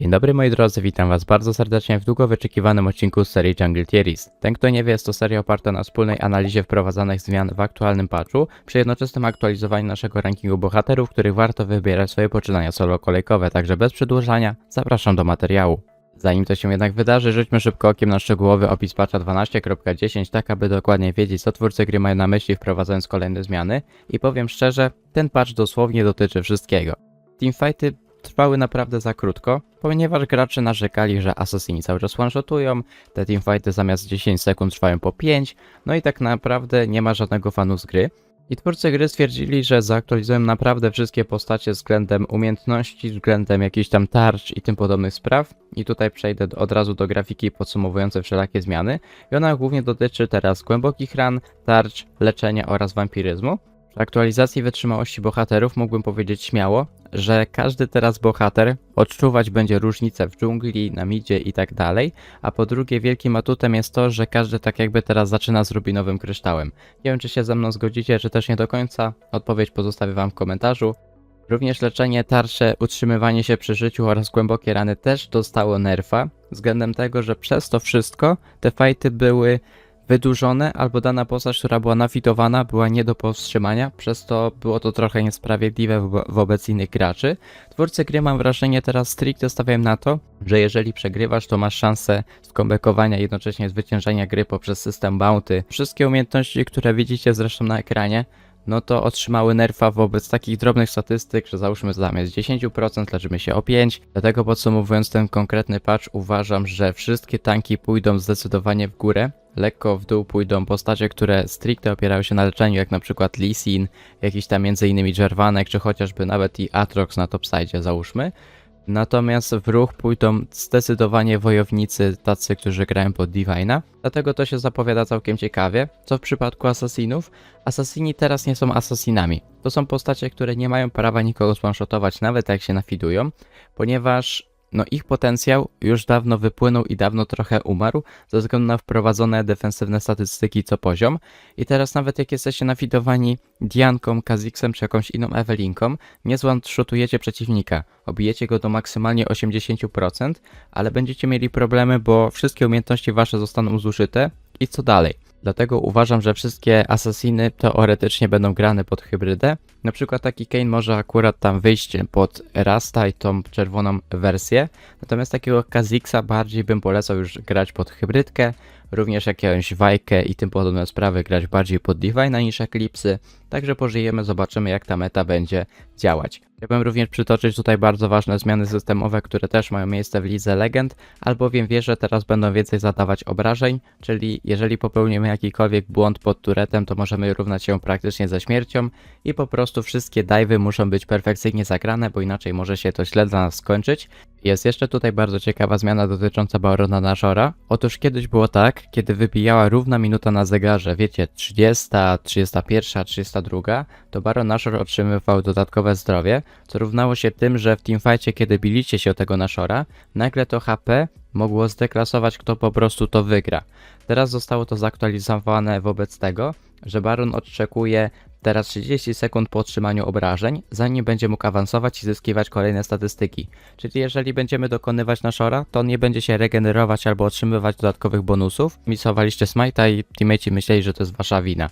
Dzień dobry moi drodzy, witam was bardzo serdecznie w długo wyczekiwanym odcinku z serii Jungle Theories. Ten kto nie wie, jest to seria oparta na wspólnej analizie wprowadzanych zmian w aktualnym patchu, przy jednoczesnym aktualizowaniu naszego rankingu bohaterów, których warto wybierać swoje poczynania solo kolejkowe, także bez przedłużania zapraszam do materiału. Zanim to się jednak wydarzy, rzućmy szybko okiem na szczegółowy opis patcha 12.10, tak aby dokładnie wiedzieć, co twórcy gry mają na myśli wprowadzając kolejne zmiany. I powiem szczerze, ten patch dosłownie dotyczy wszystkiego. Teamfighty trwały naprawdę za krótko, ponieważ gracze narzekali, że asasyni cały czas one-shotują, te teamfighty zamiast 10 sekund trwają po 5, no i tak naprawdę nie ma żadnego fanu z gry. I twórcy gry stwierdzili, że zaktualizują naprawdę wszystkie postacie względem umiejętności, względem jakichś tam tarcz i tym podobnych spraw. I tutaj przejdę od razu do grafiki podsumowującej wszelakie zmiany. I ona głównie dotyczy teraz głębokich ran, tarcz, leczenia oraz wampiryzmu. Przy aktualizacji wytrzymałości bohaterów mógłbym powiedzieć śmiało, że każdy teraz bohater odczuwać będzie różnice w dżungli, na midzie i tak dalej, a po drugie wielkim atutem jest to, że każdy tak jakby teraz zaczyna z rubinowym kryształem. Nie wiem czy się ze mną zgodzicie, czy też nie do końca, odpowiedź pozostawię wam w komentarzu. Również leczenie, tarcze, utrzymywanie się przy życiu oraz głębokie rany też dostało nerfa, względem tego, że przez to wszystko te fajty były wydłużone, albo dana postać, która była nafitowana, była nie do powstrzymania, przez to było to trochę niesprawiedliwe wo- wobec innych graczy. Twórcy gry mam wrażenie teraz stricte stawiają na to, że jeżeli przegrywasz, to masz szansę skombekowania jednocześnie zwyciężenia gry poprzez system bounty. Wszystkie umiejętności, które widzicie zresztą na ekranie, no to otrzymały nerfa wobec takich drobnych statystyk, że załóżmy zamiast 10% leczymy się o 5. Dlatego podsumowując ten konkretny patch, uważam, że wszystkie tanki pójdą zdecydowanie w górę. Lekko w dół pójdą postacie, które stricte opierały się na leczeniu, jak na przykład Lee Sin, jakiś tam między innymi Jervanek, czy chociażby nawet i Atrox na topside załóżmy. Natomiast w ruch pójdą zdecydowanie wojownicy, tacy, którzy grają pod Divina. Dlatego to się zapowiada całkiem ciekawie. Co w przypadku asasinów? Asasini teraz nie są asasinami. To są postacie, które nie mają prawa nikogo spanshotować, nawet jak się nafidują, ponieważ no ich potencjał już dawno wypłynął i dawno trochę umarł ze względu na wprowadzone defensywne statystyki co poziom. I teraz nawet jak jesteście nafidowani Dianką, Kazixem czy jakąś inną Ewelinką, nie zone-shotujecie przeciwnika. Obijecie go do maksymalnie 80%, ale będziecie mieli problemy, bo wszystkie umiejętności wasze zostaną zużyte i co dalej. Dlatego uważam, że wszystkie asasiny teoretycznie będą grane pod hybrydę. Na przykład taki Kane może akurat tam wyjść pod Rasta i tą czerwoną wersję. Natomiast takiego Kazixa bardziej bym polecał już grać pod hybrydkę. Również jakąś Wajkę i tym podobne sprawy grać bardziej pod Divina niż Eclipsy. Także pożyjemy, zobaczymy jak ta meta będzie działać. Chciałbym również przytoczyć tutaj bardzo ważne zmiany systemowe, które też mają miejsce w Lidze Legend, albowiem wierzę, że teraz będą więcej zadawać obrażeń, czyli jeżeli popełnimy jakikolwiek błąd pod turetem, to możemy równać się praktycznie ze śmiercią i po prostu wszystkie dive'y muszą być perfekcyjnie zagrane, bo inaczej może się to źle dla nas skończyć. Jest jeszcze tutaj bardzo ciekawa zmiana dotycząca Barona Nashora. Otóż kiedyś było tak, kiedy wybijała równa minuta na zegarze, wiecie, 30, 31, 32, to Baron Nashor otrzymywał dodatkowe zdrowie, co równało się tym, że w teamfightie, kiedy biliście się o tego Nashora, nagle to HP mogło zdeklasować, kto po prostu to wygra. Teraz zostało to zaktualizowane wobec tego, że Baron odczekuje teraz 30 sekund po otrzymaniu obrażeń, zanim będzie mógł awansować i zyskiwać kolejne statystyki. Czyli jeżeli będziemy dokonywać Nashora, to on nie będzie się regenerować albo otrzymywać dodatkowych bonusów. Misowaliście smite'a i teammate'i myśleli, że to jest wasza wina.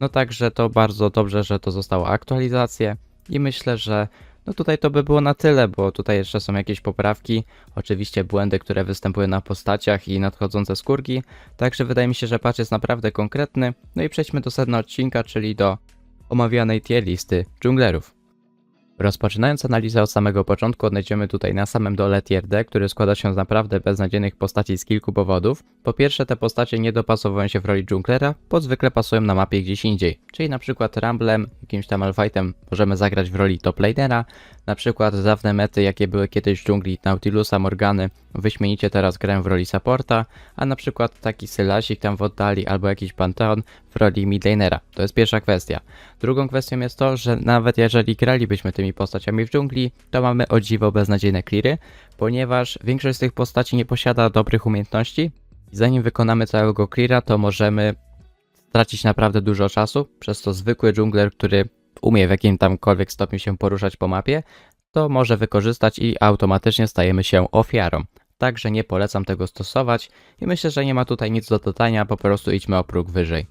No także to bardzo dobrze, że to zostało aktualizację i myślę, że no tutaj to by było na tyle, bo tutaj jeszcze są jakieś poprawki, oczywiście błędy, które występują na postaciach i nadchodzące skórki, także wydaje mi się, że patch jest naprawdę konkretny. No i przejdźmy do sedna odcinka, czyli do omawianej tier listy dżunglerów. Rozpoczynając analizę od samego początku, odnajdziemy tutaj na samym dole tier D, który składa się z naprawdę beznadziejnych postaci z kilku powodów. Po pierwsze, te postacie nie dopasowują się w roli dżunglera, bo zwykle pasują na mapie gdzieś indziej. Czyli na przykład Ramblem, jakimś tam Alfightem możemy zagrać w roli top lanera, na przykład dawne mety, jakie były kiedyś w dżungli Nautilusa, Morgany, wyśmienicie teraz grają w roli supporta, a na przykład taki Sylasik tam w oddali albo jakiś Pantheon w roli midlanera. To jest pierwsza kwestia. Drugą kwestią jest to, że nawet jeżeli gralibyśmy tymi postaciami w dżungli, to mamy o dziwo beznadziejne cleary, ponieważ większość z tych postaci nie posiada dobrych umiejętności. Zanim wykonamy całego cleara, to możemy stracić naprawdę dużo czasu, przez to zwykły dżungler, który umie w jakim tamkolwiek stopniu się poruszać po mapie, to może wykorzystać i automatycznie stajemy się ofiarą. Także nie polecam tego stosować i myślę, że nie ma tutaj nic do dodania, po prostu idźmy o próg wyżej.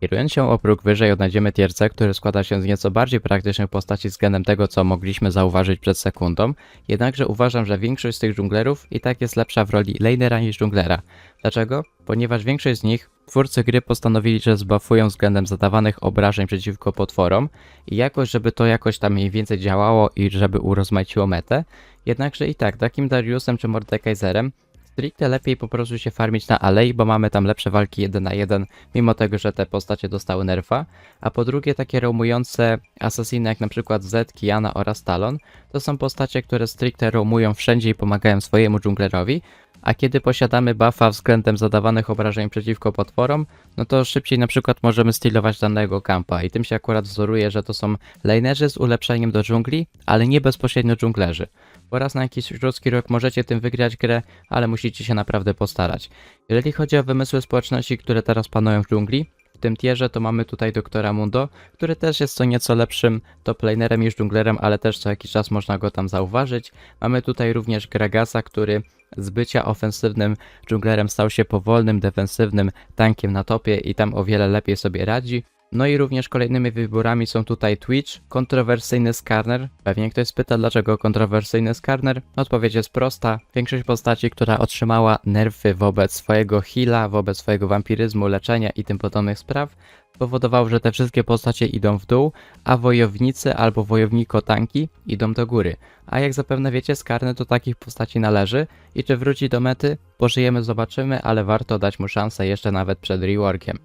Kierując się o próg wyżej odnajdziemy tier C, który składa się z nieco bardziej praktycznych postaci względem tego, co mogliśmy zauważyć przed sekundą, jednakże uważam, że większość z tych dżunglerów i tak jest lepsza w roli lanera niż dżunglera. Dlaczego? Ponieważ większość z nich twórcy gry postanowili, że zbuffują względem zadawanych obrażeń przeciwko potworom i jakoś, żeby to jakoś tam mniej więcej działało i żeby urozmaiciło metę, jednakże i tak, takim Dariusem czy Mordekaiserem stricte lepiej po prostu się farmić na alei, bo mamy tam lepsze walki 1 na 1, mimo tego, że te postacie dostały nerfa, a po drugie takie roamujące asasiny jak na przykład Z, Kiana oraz Talon, to są postacie, które stricte roamują wszędzie i pomagają swojemu dżunglerowi, a kiedy posiadamy buffa względem zadawanych obrażeń przeciwko potworom, no to szybciej na przykład możemy stylować danego kampa i tym się akurat wzoruje, że to są lanerzy z ulepszeniem do dżungli, ale nie bezpośrednio dżunglerzy. Bo raz na jakiś ludzki rok możecie tym wygrać grę, ale musicie się naprawdę postarać. Jeżeli chodzi o wymysły społeczności, które teraz panują w dżungli, tym tierze to mamy tutaj doktora Mundo, który też jest co nieco lepszym top lanerem niż dżunglerem, ale też co jakiś czas można go tam zauważyć. Mamy tutaj również Gregasa, który z bycia ofensywnym dżunglerem stał się powolnym, defensywnym tankiem na topie i tam o wiele lepiej sobie radzi. No i również kolejnymi wyborami są tutaj Twitch, kontrowersyjny Skarner. Pewnie ktoś spyta, dlaczego kontrowersyjny Skarner? Odpowiedź jest prosta. Większość postaci, która otrzymała nerfy wobec swojego heala, wobec swojego wampiryzmu, leczenia i tym podobnych spraw, powodowało, że te wszystkie postacie idą w dół, a wojownicy albo wojowniko-tanki idą do góry. A jak zapewne wiecie, Skarner do takich postaci należy i czy wróci do mety? Pożyjemy, zobaczymy, ale warto dać mu szansę jeszcze nawet przed reworkiem.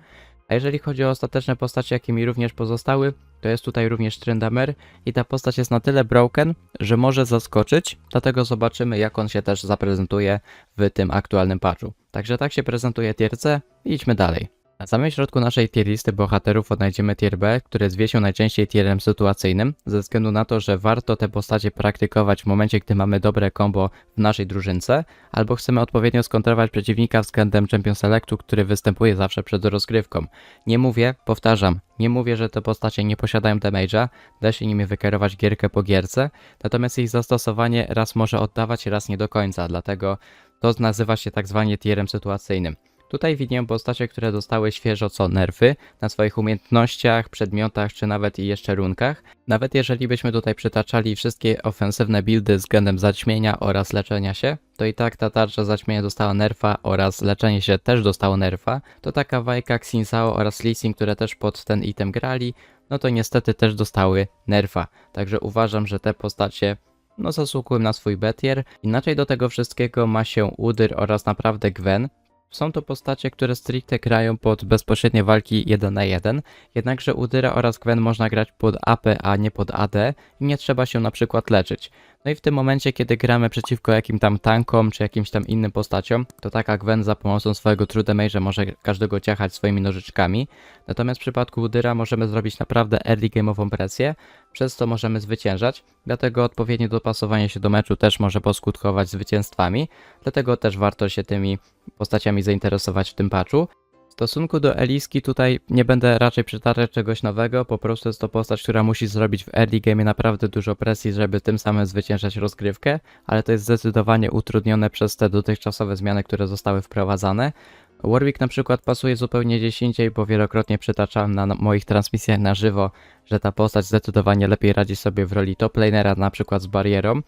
A jeżeli chodzi o ostateczne postacie, jakie mi również pozostały, to jest tutaj również Tryndamere i ta postać jest na tyle broken, że może zaskoczyć, dlatego zobaczymy jak on się też zaprezentuje w tym aktualnym patchu. Także tak się prezentuje tier C i idźmy dalej. Na samym środku naszej tier listy bohaterów odnajdziemy tier B, który zwie się najczęściej tierem sytuacyjnym, ze względu na to, że warto te postacie praktykować w momencie, gdy mamy dobre combo w naszej drużynce, albo chcemy odpowiednio skontrować przeciwnika względem Champion Selectu, który występuje zawsze przed rozgrywką. Nie mówię, powtarzam, nie mówię, że te postacie nie posiadają damage'a, da się nimi wykierować gierkę po gierce, natomiast ich zastosowanie raz może oddawać, raz nie do końca, dlatego to nazywa się tak zwanie tierem sytuacyjnym. Tutaj widzimy postacie, które dostały świeżo co nerfy na swoich umiejętnościach, przedmiotach czy nawet i jeszcze runkach. Nawet jeżeli byśmy tutaj przytaczali wszystkie ofensywne buildy względem zaćmienia oraz leczenia się, to i tak ta tarcza zaćmienia dostała nerfa oraz leczenie się też dostało nerfa, to taka Wajka, Xinsao oraz Lee Sin, które też pod ten item grali, no to niestety też dostały nerfa. Także uważam, że te postacie no zasługują na swój betier. Inaczej do tego wszystkiego ma się Udyr oraz naprawdę Gwen, są to postacie, które stricte grają pod bezpośrednie walki 1 na 1, jednakże Udyra oraz Gwen można grać pod AP, a nie pod AD i nie trzeba się na przykład leczyć. No i w tym momencie, kiedy gramy przeciwko jakim tam tankom czy jakimś tam innym postaciom, to taka Gwen za pomocą swojego True Damage'a może każdego ciachać swoimi nożyczkami. Natomiast w przypadku Udyra możemy zrobić naprawdę early game'ową presję, przez co możemy zwyciężać, dlatego odpowiednie dopasowanie się do meczu też może poskutkować zwycięstwami, dlatego też warto się tymi postaciami zainteresować w tym patchu. Stosunku do Eliski tutaj nie będę raczej przytaczać czegoś nowego, po prostu jest to postać, która musi zrobić w early game naprawdę dużo presji, żeby tym samym zwyciężać rozgrywkę, ale to jest zdecydowanie utrudnione przez te dotychczasowe zmiany, które zostały wprowadzane. Warwick na przykład pasuje zupełnie gdzieś indziej, bo wielokrotnie przytaczałem na moich transmisjach na żywo, że ta postać zdecydowanie lepiej radzi sobie w roli top lanera, na przykład z barierą.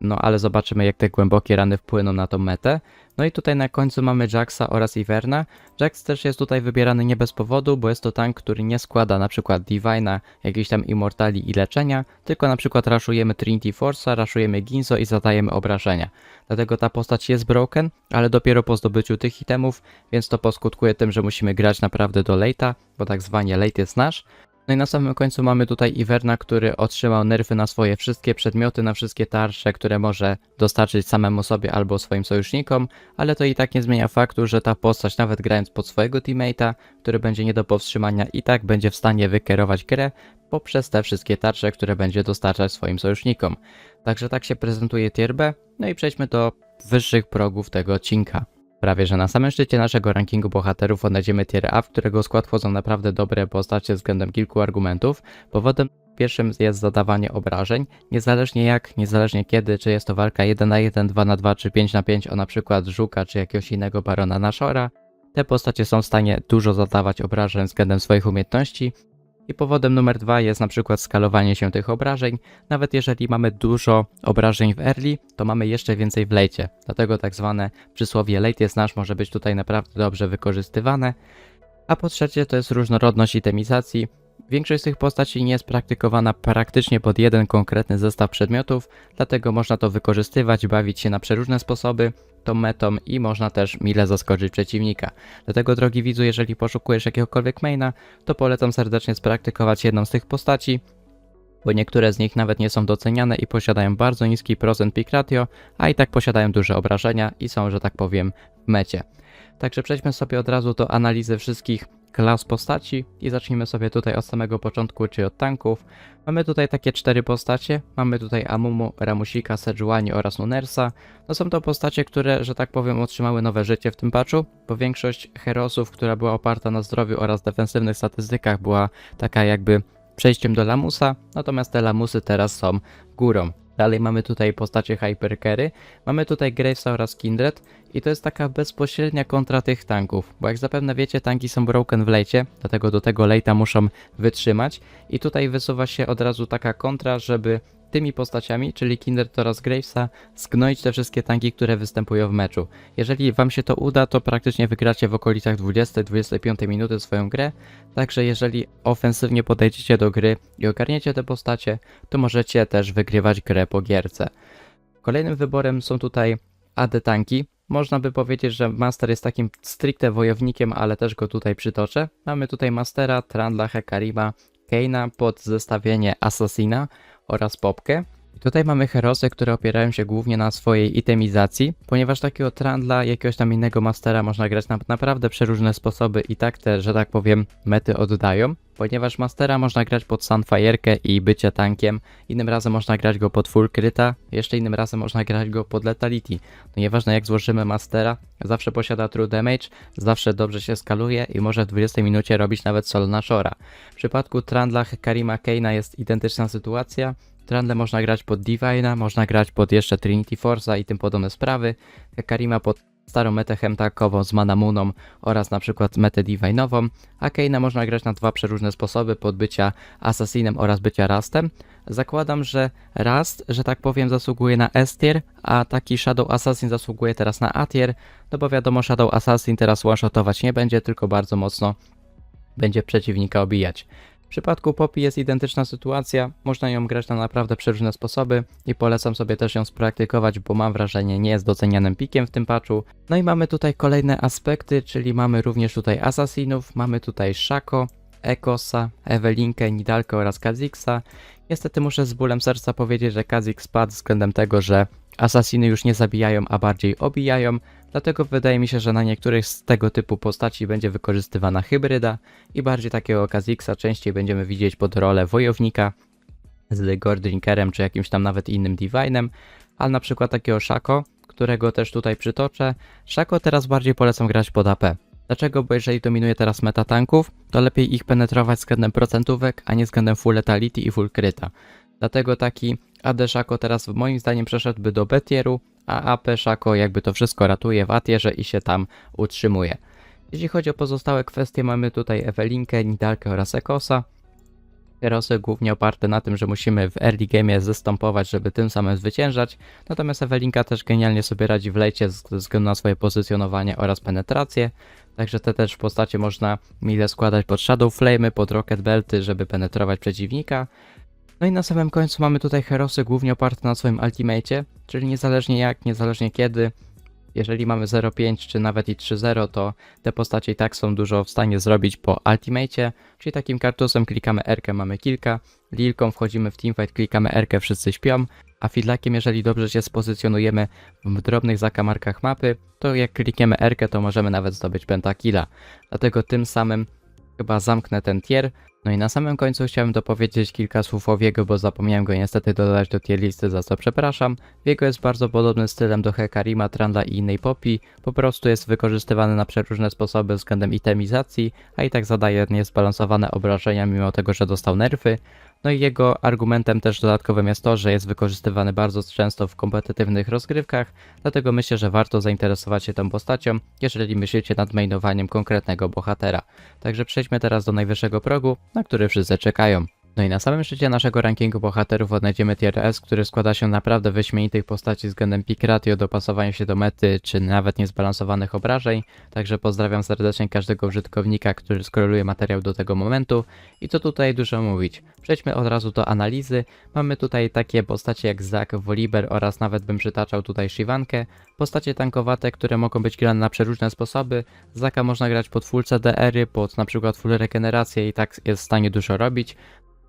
No ale zobaczymy jak te głębokie rany wpłyną na tą metę. No i tutaj na końcu mamy Jaxa oraz Iverna. Jax też jest tutaj wybierany nie bez powodu, bo jest to tank, który nie składa na przykład Divina, jakiejś tam Immortali i leczenia, tylko na przykład raszujemy Trinity Force'a, raszujemy Ginzo i zadajemy obrażenia. Dlatego ta postać jest broken, ale dopiero po zdobyciu tych itemów, więc to poskutkuje tym, że musimy grać naprawdę do late'a, bo tak zwanie late jest nasz. No i na samym końcu mamy tutaj Iverna, który otrzymał nerfy na swoje wszystkie przedmioty, na wszystkie tarcze, które może dostarczyć samemu sobie albo swoim sojusznikom, ale to i tak nie zmienia faktu, że ta postać nawet grając pod swojego teammate'a, który będzie nie do powstrzymania i tak będzie w stanie wykierować grę poprzez te wszystkie tarcze, które będzie dostarczać swoim sojusznikom. Także tak się prezentuje tier B, no i przejdźmy do wyższych progów tego odcinka. Prawie że na samym szczycie naszego rankingu bohaterów odnajdziemy tier A, w którego skład wchodzą naprawdę dobre postacie względem kilku argumentów. Powodem pierwszym jest zadawanie obrażeń, niezależnie jak, niezależnie kiedy, czy jest to walka 1 na 1, 2 na 2 czy 5 na 5 o na przykład Żuka czy jakiegoś innego Barona Nashora. Te postacie są w stanie dużo zadawać obrażeń względem swoich umiejętności i powodem numer dwa jest na przykład skalowanie się tych obrażeń. Nawet jeżeli mamy dużo obrażeń w early, to mamy jeszcze więcej w late. Dlatego tak zwane przysłowie late jest nasz może być tutaj naprawdę dobrze wykorzystywane. A po trzecie to jest różnorodność itemizacji. Większość z tych postaci nie jest praktykowana praktycznie pod jeden konkretny zestaw przedmiotów, dlatego można to wykorzystywać, bawić się na przeróżne sposoby tą metą i można też mile zaskoczyć przeciwnika. Dlatego drogi widzu, jeżeli poszukujesz jakiegokolwiek maina, to polecam serdecznie spraktykować jedną z tych postaci, bo niektóre z nich nawet nie są doceniane i posiadają bardzo niski procent pick ratio, a i tak posiadają duże obrażenia i są, że tak powiem, w mecie. Także przejdźmy sobie od razu do analizy wszystkich klas postaci i zacznijmy sobie tutaj od samego początku, czyli od tanków. Mamy tutaj takie cztery postacie. Mamy tutaj Amumu, Ramusika, Sejuani oraz Nunersa. No są to postacie, które, że tak powiem, otrzymały nowe życie w tym patchu, bo większość herosów, która była oparta na zdrowiu oraz defensywnych statystykach była taka jakby przejściem do lamusa, natomiast te lamusy teraz są górą. Dalej mamy tutaj postacie Hypercarry, mamy tutaj Gravesa oraz Kindred i to jest taka bezpośrednia kontra tych tanków, bo jak zapewne wiecie, tanki są broken w lejcie, dlatego do tego lejta muszą wytrzymać i tutaj wysuwa się od razu taka kontra, żeby tymi postaciami, czyli Kindred oraz Gravesa, zgnoić te wszystkie tanki, które występują w meczu. Jeżeli wam się to uda, to praktycznie wygracie w okolicach 20-25 minuty swoją grę, także jeżeli ofensywnie podejdziecie do gry i ogarniecie te postacie, to możecie też wygrywać grę po gierce. Kolejnym wyborem są tutaj AD tanki. Można by powiedzieć, że Master jest takim stricte wojownikiem, ale też go tutaj przytoczę. Mamy tutaj Mastera, Trandla, Hekarima, Keina pod zestawienie Assassina oraz Popkę. I Tutaj mamy herosy, które opierają się głównie na swojej itemizacji, ponieważ takiego Trandla, jakiegoś tam innego Mastera można grać na naprawdę przeróżne sposoby i tak te, że tak powiem, mety oddają. Ponieważ Mastera można grać pod Sunfire'kę i bycie tankiem, innym razem można grać go pod full kryta, jeszcze innym razem można grać go pod letality. No nieważne jak złożymy Mastera, zawsze posiada true damage, zawsze dobrze się skaluje i może w 20 minucie robić nawet solo na Shora. W przypadku Trandla, Karima, Keina jest identyczna sytuacja, Trandle można grać pod Divina, można grać pod jeszcze Trinity Force'a i tym podobne sprawy. Karima pod starą metę hemtakową z Manamuną oraz na przykład metę Divine'ową, a Keina można grać na dwa przeróżne sposoby pod bycia Assassinem oraz bycia Rastem. Zakładam, że Rast, że tak powiem, zasługuje na S tier, a taki Shadow Assassin zasługuje teraz na A tier, no bo wiadomo Shadow Assassin teraz one-shotować nie będzie, tylko bardzo mocno będzie przeciwnika obijać. W przypadku Poppy jest identyczna sytuacja, można ją grać na naprawdę przeróżne sposoby i polecam sobie też ją spraktykować, bo mam wrażenie nie jest docenianym pikiem w tym patchu. No i mamy tutaj kolejne aspekty, czyli mamy również tutaj Assassinów, mamy tutaj Shako, Ekosa, Ewelinkę, Nidalkę oraz Kazixa. Niestety muszę z bólem serca powiedzieć, że Kazix spadł względem tego, że Assassiny już nie zabijają, a bardziej obijają, Dlatego wydaje mi się, że na niektórych z tego typu postaci będzie wykorzystywana hybryda i bardziej takiego Kazixa częściej będziemy widzieć pod rolę wojownika z Gordrinkerem czy jakimś tam nawet innym Divinem, ale na przykład takiego Shako, którego też tutaj przytoczę. Shako teraz bardziej polecam grać pod AP. Dlaczego? Bo jeżeli dominuje teraz meta tanków, to lepiej ich penetrować względem procentówek, a nie względem full letality i full kryta. Dlatego taki AD Shako teraz moim zdaniem przeszedłby do B tieru, a AP Shako jakby to wszystko ratuje w Atierze i się tam utrzymuje. Jeśli chodzi o pozostałe kwestie, mamy tutaj Ewelinkę, Nidalkę oraz Ekosa. Herosy głównie oparte na tym, że musimy w early game zastępować, żeby tym samym zwyciężać, natomiast Ewelinka też genialnie sobie radzi w lejcie ze względu na swoje pozycjonowanie oraz penetrację, także te też w postacie można mile składać pod Shadow Flame, pod Rocket Belty, żeby penetrować przeciwnika. No i na samym końcu mamy tutaj herosy głównie oparte na swoim ultimate, czyli niezależnie jak, niezależnie kiedy, jeżeli mamy 0.5 czy nawet i 3.0, to te postacie i tak są dużo w stanie zrobić po ultimate, czyli takim kartusem klikamy R, mamy kilka, Lilką wchodzimy w teamfight, klikamy R, wszyscy śpią, a Fidlakiem, jeżeli dobrze się spozycjonujemy w drobnych zakamarkach mapy, to jak klikniemy R, to możemy nawet zdobyć pentakilla. Dlatego tym samym chyba zamknę ten tier. No i na samym końcu chciałem dopowiedzieć kilka słów o Wiego, bo zapomniałem go niestety dodać do tier listy, za co przepraszam. Wiego jest bardzo podobny stylem do Hekarima, Tranda i innej Poppy, po prostu jest wykorzystywany na przeróżne sposoby względem itemizacji, a i tak zadaje niezbalansowane obrażenia mimo tego, że dostał nerfy. No i jego argumentem też dodatkowym jest to, że jest wykorzystywany bardzo często w kompetytywnych rozgrywkach, dlatego myślę, że warto zainteresować się tą postacią, jeżeli myślicie nad mainowaniem konkretnego bohatera. Także przejdźmy teraz do najwyższego progu, na który wszyscy czekają. No i na samym szczycie naszego rankingu bohaterów odnajdziemy tier S, który składa się naprawdę wyśmienitych postaci względem pick ratio, dopasowania się do mety, czy nawet niezbalansowanych obrażeń. Także pozdrawiam serdecznie każdego użytkownika, który skoreluje materiał do tego momentu. I co tutaj dużo mówić. Przejdźmy od razu do analizy. Mamy tutaj takie postacie jak Zack, Volibear oraz nawet bym przytaczał tutaj Shivankę. Postacie tankowate, które mogą być grane na przeróżne sposoby. Zaka można grać pod full CDR-y, pod na przykład full regenerację i tak jest w stanie dużo robić.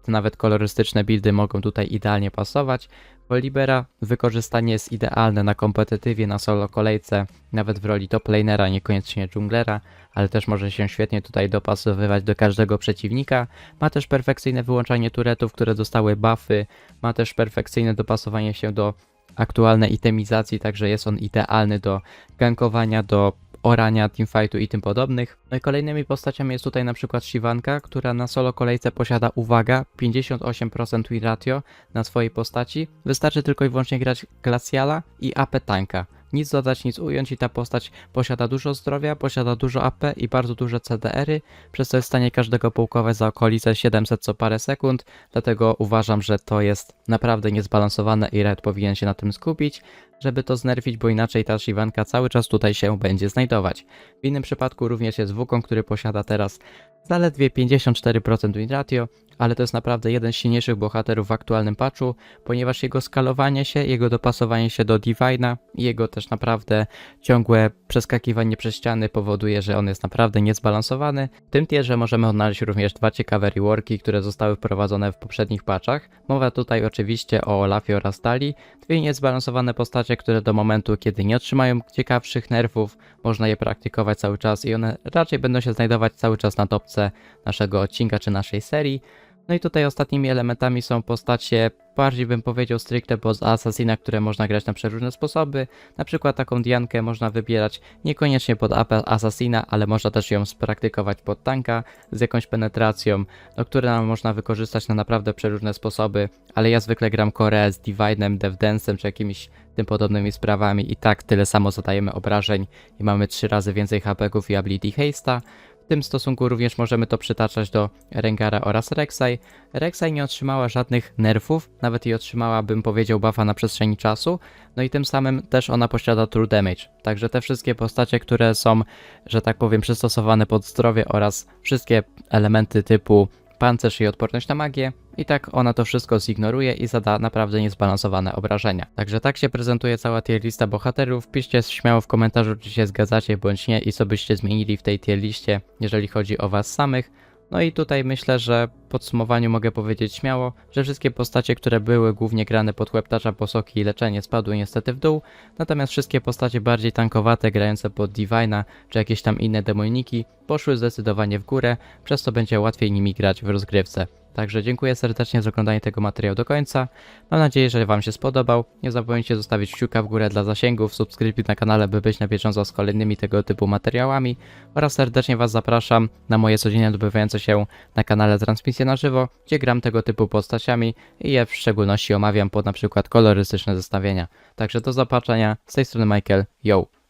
Nawet kolorystyczne buildy mogą tutaj idealnie pasować. Bolibera wykorzystanie jest idealne na kompetytywie, na solo kolejce, nawet w roli top lanera, niekoniecznie dżunglera, ale też może się świetnie tutaj dopasowywać do każdego przeciwnika. Ma też perfekcyjne wyłączanie turetów, które dostały buffy, ma też perfekcyjne dopasowanie się do aktualnej itemizacji, także jest on idealny do gankowania, do orania, teamfightu i tym podobnych. No kolejnymi postaciami jest tutaj na przykład Shivanka, która na solo kolejce posiada, uwaga, 58% win ratio na swojej postaci. Wystarczy tylko i wyłącznie grać Glaciala i AP tanka. Nic dodać, nic ująć i ta postać posiada dużo zdrowia, posiada dużo AP i bardzo duże CDR-y, przez co jest w stanie każdego połkować za okolice 700 co parę sekund, dlatego uważam, że to jest naprawdę niezbalansowane i Red powinien się na tym skupić, żeby to znerfić, bo inaczej ta Shivanka cały czas tutaj się będzie znajdować. W innym przypadku również jest Wukong, który posiada teraz zaledwie 54% win ratio, ale to jest naprawdę jeden z silniejszych bohaterów w aktualnym patchu, ponieważ jego skalowanie się, jego dopasowanie się do Divina i jego też naprawdę ciągłe przeskakiwanie przez ściany powoduje, że on jest naprawdę niezbalansowany. W tym tierze możemy odnaleźć również dwa ciekawe reworki, które zostały wprowadzone w poprzednich patchach. Mowa tutaj oczywiście o Olafie oraz Tali, dwie niezbalansowane postacie, które do momentu, kiedy nie otrzymają ciekawszych nerfów, można je praktykować cały czas i one raczej będą się znajdować cały czas na topce naszego odcinka czy naszej serii. No i tutaj ostatnimi elementami są postacie, bardziej bym powiedział stricte pod Assassina, które można grać na przeróżne sposoby. Na przykład taką Diankę można wybierać niekoniecznie pod AP Assassina, ale można też ją spraktykować pod tanka z jakąś penetracją, no, które można wykorzystać na naprawdę przeróżne sposoby. Ale ja zwykle gram Koreę z Divine'em, DevDance'em czy jakimiś tym podobnymi sprawami i tak tyle samo zadajemy obrażeń i mamy 3 razy więcej HP'ków i Ability Haste'a. Tym stosunku również możemy to przytaczać do Rengara oraz Rek'Sai. Rek'Sai nie otrzymała żadnych nerfów, nawet i otrzymała, bym powiedział, buffa na przestrzeni czasu, no i tym samym też ona posiada true damage. Także te wszystkie postacie, które są, że tak powiem, przystosowane pod zdrowie oraz wszystkie elementy typu pancerz i odporność na magię, i tak ona to wszystko zignoruje i zada naprawdę niezbalansowane obrażenia. Także tak się prezentuje cała tier lista bohaterów. Piszcie śmiało w komentarzu, czy się zgadzacie bądź nie i co byście zmienili w tej tier liście, jeżeli chodzi o was samych. No i tutaj myślę, że w podsumowaniu mogę powiedzieć śmiało, że wszystkie postacie, które były głównie grane pod łeptacza, posoki i leczenie spadły niestety w dół, natomiast wszystkie postacie bardziej tankowate, grające pod Divina czy jakieś tam inne demoniki poszły zdecydowanie w górę, przez co będzie łatwiej nimi grać w rozgrywce. Także dziękuję serdecznie za oglądanie tego materiału do końca. Mam nadzieję, że Wam się spodobał. Nie zapomnijcie zostawić kciuka w górę dla zasięgów, subskrypcji na kanale, by być na bieżąco z kolejnymi tego typu materiałami oraz serdecznie Was zapraszam na moje codziennie odbywające się na kanale transmisje na żywo, gdzie gram tego typu postaciami i je w szczególności omawiam pod na przykład kolorystyczne zestawienia. Także do zobaczenia, z tej strony Michael, yo!